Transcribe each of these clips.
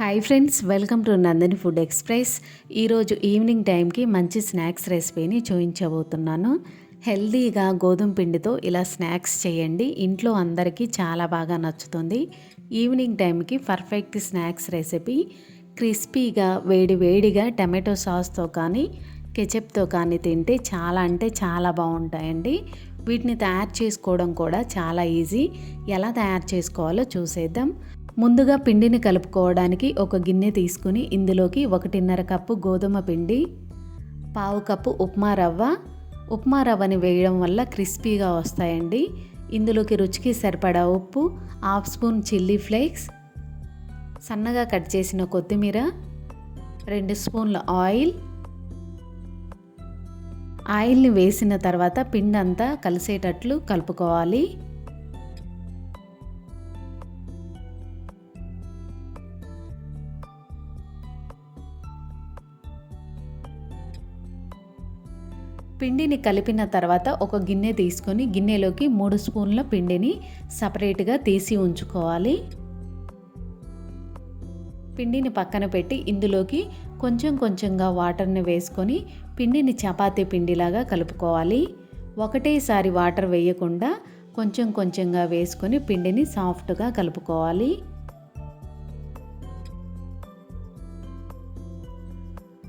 Hi friends welcome to Nandini food express ఈరోజు evening టైంకి మంచి స్నాక్స్ రెసిపీని చూపించబోతున్నాను. హెల్దీగా గోధుమ పిండితో ఇలా స్నాక్స్ చేయండి. ఇంట్లో అందరికీ చాలా బాగా నచ్చుతుంది. ఈవినింగ్ టైంకి పర్ఫెక్ట్ స్నాక్స్ రెసిపీ క్రిస్పీగా వేడి వేడిగా టమాటో సాస్తో కానీ కెచప్తో కానీ తింటే చాలా అంటే చాలా బాగుంటాయండి. వీటిని తయారు చేసుకోవడం కూడా చాలా ఈజీ ఎలా తయారు చేసుకోవాలో చూసేద్దాం. ముందుగా పిండిని కలుపుకోవడానికి ఒక గిన్నె తీసుకుని ఇందులోకి ఒకటిన్నర కప్పు గోధుమ పిండి పావు కప్పు ఉప్మా రవ్వ. ఉప్మా రవ్వని వేయడం వల్ల క్రిస్పీగా వస్తాయండి. ఇందులోకి రుచికి సరిపడా ఉప్పు హాఫ్ స్పూన్ చిల్లీ ఫ్లేక్స్ సన్నగా కట్ చేసిన కొత్తిమీర రెండు స్పూన్ల ఆయిల్. ఆయిల్ని వేసిన తర్వాత పిండి అంతా కలిసేటట్లు కలుపుకోవాలి. పిండిని కలిపిన తర్వాత ఒక గిన్నె తీసుకొని గిన్నెలోకి మూడు స్పూన్ల పిండిని సపరేట్గా తీసి ఉంచుకోవాలి. పిండిని పక్కన పెట్టి ఇందులోకి కొంచెం కొంచెంగా వాటర్ని వేసుకొని పిండిని చపాతీ పిండిలాగా కలుపుకోవాలి. ఒకటేసారి వాటర్ వేయకుండా కొంచెం కొంచెంగా వేసుకొని పిండిని సాఫ్ట్గా కలుపుకోవాలి.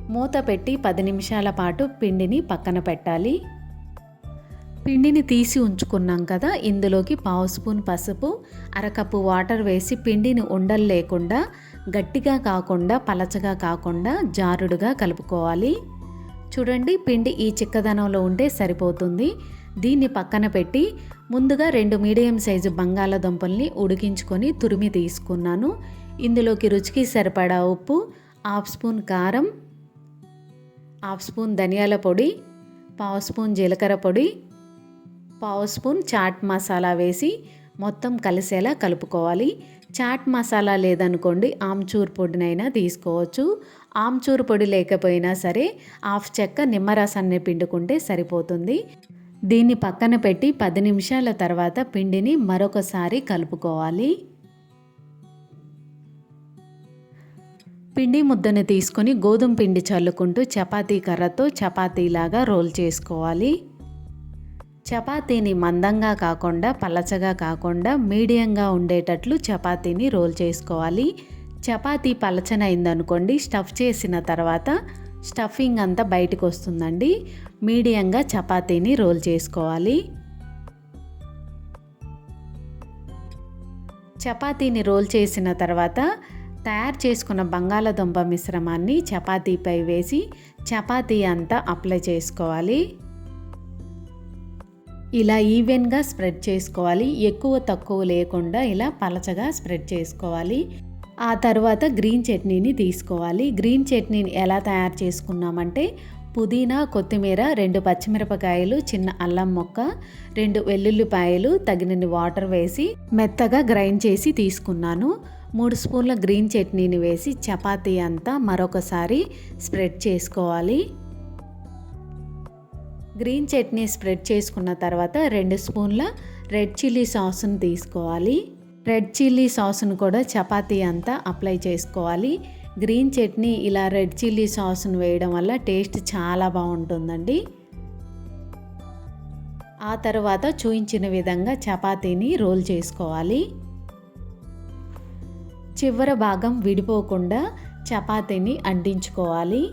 మూత పెట్టి పది నిమిషాల పాటు పిండిని పక్కన పెట్టాలి. పిండిని తీసి ఉంచుకున్నాం కదా ఇందులోకి పావు స్పూన్ పసుపు అరకప్పు వాటర్ వేసి పిండిని ఉండలు లేకుండా గట్టిగా కాకుండా పలచగా కాకుండా జారుడుగా కలుపుకోవాలి. చూడండి పిండి ఈ చిక్కదనంలో ఉంటే సరిపోతుంది. దీన్ని పక్కన పెట్టి ముందుగా రెండు మీడియం సైజు బంగాళదుంపల్ని ఉడికించుకొని తురిమి తీసుకున్నాను. ఇందులోకి రుచికి సరిపడా ఉప్పు హాఫ్ స్పూన్ కారం హాఫ్ స్పూన్ ధనియాల పొడి పావు స్పూన్ జీలకర్ర పొడి పావు స్పూన్ చాట్ మసాలా వేసి మొత్తం కలిసేలా కలుపుకోవాలి. చాట్ మసాలా లేదనుకోండి ఆమ్చూర్ పొడినైనా తీసుకోవచ్చు. ఆమ్చూర్ పొడి లేకపోయినా సరే హాఫ్ చెక్క నిమ్మరసాన్ని పిండుకుంటే సరిపోతుంది. దీన్ని పక్కన పెట్టి పది నిమిషాల తర్వాత పిండిని మరొకసారి కలుపుకోవాలి. పిండి ముద్దను తీసుకొని గోధుమ పిండి చల్లుకుంటూ చపాతీ కర్రతో చపాతీలాగా రోల్ చేసుకోవాలి. చపాతీని మందంగా కాకుండా పలచగా కాకుండా మీడియంగా ఉండేటట్లు చపాతీని రోల్ చేసుకోవాలి. చపాతీ పలచనైందనుకోండి స్టఫ్ చేసిన తర్వాత స్టఫింగ్ అంతా బయటకు వస్తుందండి మీడియంగా చపాతీని రోల్ చేసుకోవాలి. చపాతీని రోల్ చేసిన తర్వాత తయారు చేసుకున్న బంగాళదుంప మిశ్రమాన్ని చపాతీపై వేసి చపాతీ అంతా అప్లై చేసుకోవాలి. ఇలా ఈవెన్గా స్ప్రెడ్ చేసుకోవాలి. ఎక్కువ తక్కువ లేకుండా ఇలా పలచగా స్ప్రెడ్ చేసుకోవాలి. ఆ తర్వాత గ్రీన్ చట్నీని తీసుకోవాలి. గ్రీన్ చట్నీని ఎలా తయారు చేసుకున్నామంటే పుదీనా కొత్తిమీర రెండు పచ్చిమిరపకాయలు చిన్న అల్లం మొక్క రెండు వెల్లుల్లిపాయలు తగినన్ని వాటర్ వేసి మెత్తగా గ్రైండ్ చేసి తీసుకున్నాను. మూడు స్పూన్ల గ్రీన్ చట్నీని వేసి చపాతీ అంతా మరొకసారి స్ప్రెడ్ చేసుకోవాలి. గ్రీన్ చట్నీ స్ప్రెడ్ చేసుకున్న తర్వాత రెండు స్పూన్ల రెడ్ చిల్లీ సాస్ను తీసుకోవాలి. రెడ్ చిల్లీ సాస్ను కూడా చపాతీ అంతా అప్లై చేసుకోవాలి. గ్రీన్ చట్నీ ఇలా రెడ్ చిల్లీ సాస్ను వేయడం వల్ల టేస్ట్ చాలా బాగుంటుందండి. ఆ తర్వాత చూయించిన విధంగా చపాతీని రోల్ చేసుకోవాలి. చివర భాగం విడిపోకుండా చపాతీని అంటించుకోవాలి.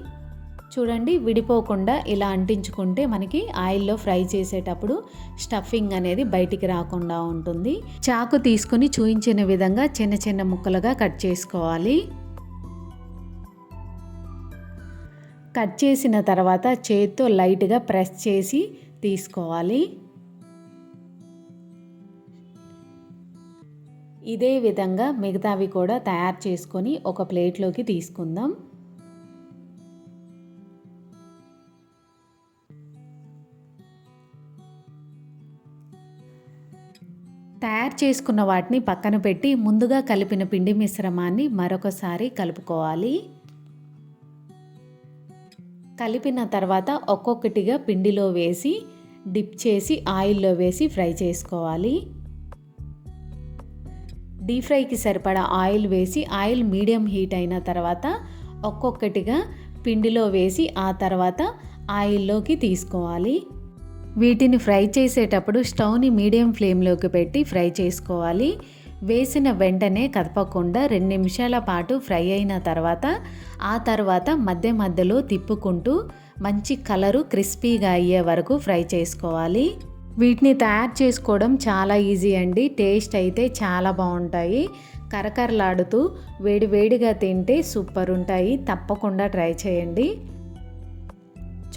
చూడండి విడిపోకుండా ఇలా అంటించుకుంటే మనకి ఆయిల్లో ఫ్రై చేసేటప్పుడు స్టఫింగ్ అనేది బయటికి రాకుండా ఉంటుంది. చాకు తీసుకుని చూయించిన విధంగా చిన్న చిన్న ముక్కలుగా కట్ చేసుకోవాలి. కట్ చేసిన తర్వాత చేతితో లైట్గా ప్రెస్ చేసి తీసుకోవాలి. ఇదే విధంగా మిగతావి కూడా తయారు చేసుకొని ఒక ప్లేట్లోకి తీసుకుందాం. తయారు చేసుకున్న వాటిని పక్కన పెట్టి ముందుగా కలిపిన పిండి మిశ్రమాన్ని మరొకసారి కలుపుకోవాలి. కలిపిన తర్వాత ఒక్కొక్కటిగా పిండిలో వేసి డిప్ చేసి ఆయిల్లో వేసి ఫ్రై చేసుకోవాలి. డీప్ ఫ్రైకి సరిపడా ఆయిల్ వేసి ఆయిల్ మీడియం హీట్ అయిన తర్వాత ఒక్కొక్కటిగా పిండిలో వేసి ఆ తర్వాత ఆయిల్లోకి తీసుకోవాలి. వీటిని ఫ్రై చేసేటప్పుడు స్టవ్ని మీడియం ఫ్లేమ్లోకి పెట్టి ఫ్రై చేసుకోవాలి. వేసిన వెంటనే కదపకుండా రెండు నిమిషాల పాటు ఫ్రై అయిన తర్వాత ఆ తర్వాత మధ్య మధ్యలో తిప్పుకుంటూ మంచి కలరు క్రిస్పీగా అయ్యే వరకు ఫ్రై చేసుకోవాలి. వీటిని తయారు చేసుకోవడం చాలా ఈజీ అండి. టేస్ట్ అయితే చాలా బాగుంటాయి. కరకరలాడుతూ వేడి వేడిగా తింటే సూపర్ ఉంటాయి. తప్పకుండా ట్రై చేయండి.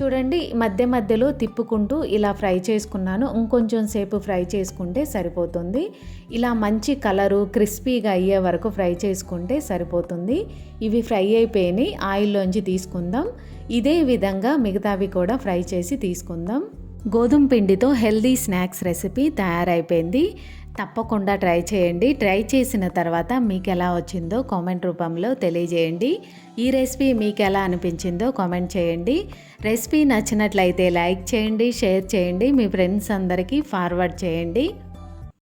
చూడండి మధ్య మధ్యలో తిప్పుకుంటూ ఇలా ఫ్రై చేసుకున్నాను. ఇంకొంచెం సేపు ఫ్రై చేసుకుంటే సరిపోతుంది. ఇలా మంచి కలరు క్రిస్పీగా అయ్యే వరకు ఫ్రై చేసుకుంటే సరిపోతుంది. ఇవి ఫ్రై అయిపోయినాయి. ఆయిల్లోంచి తీసుకుందాం. ఇదే విధంగా మిగతావి కూడా ఫ్రై చేసి తీసుకుందాం. గోధుమ పిండితో హెల్దీ స్నాక్స్ రెసిపీ తయారైపోయింది. తప్పకుండా ట్రై చేయండి. ట్రై చేసిన తర్వాత మీకు ఎలా వచ్చిందో కామెంట్ రూపంలో తెలియజేయండి. ఈ రెసిపీ మీకు ఎలా అనిపించిందో కామెంట్ చేయండి. రెసిపీ నచ్చినట్లయితే లైక్ చేయండి షేర్ చేయండి. మీ ఫ్రెండ్స్ అందరికీ ఫార్వర్డ్ చేయండి.